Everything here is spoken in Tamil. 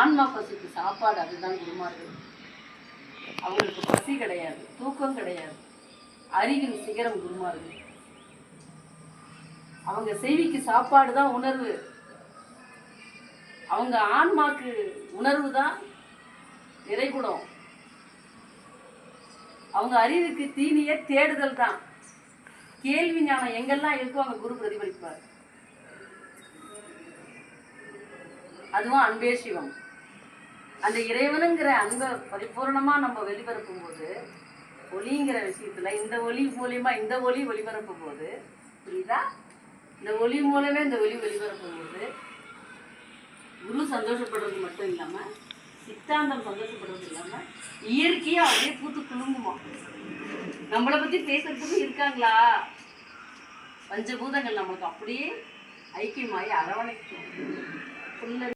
ஆன்மா பசிக்கு சாப்பாடு அதுதான் குருமார்கள். அவங்களுக்கு பசி கிடையாது தூக்கம் கிடையாது. அறிவின் சிகரம் குருமார்கள். அவங்க செய்திக்கு சாப்பாடு தான் உணர்வு. அவங்க ஆன்மாக்கு உணர்வு தான் நிறைகுடம் அவங்க அறிவுக்கு தீனிய தேடுதல் தான். கேள்வி ஞானம் எங்கெல்லாம் இருக்கோ அவங்க குரு பிரதிபலிப்பார். அதுவும் அன்பே சிவம். அந்த இறைவனுங்கிற அன்பை பரிபூர்ணமாக நம்ம வெளிபரப்பும் போது ஒளிங்கிற விஷயத்துல இந்த ஒளி மூலியமா இந்த ஒளி ஒளிபரப்பும் போது புரியுதா? இந்த ஒளி மூலமே இந்த ஒளி வெளிபரப்பும் போது குரு சந்தோஷப்படுறது மட்டும் இல்லாம சித்தாந்தம் சந்தோஷப்படுறது இல்லாம இயற்கையா அப்படியே பூத்து குலுங்குமா? நம்மளை பத்தி பேசுறதுக்கு இருக்காங்களா? பஞ்சபூதங்கள் நம்மளுக்கு அப்படியே ஐக்கியமாயி அரவணைக்கும்.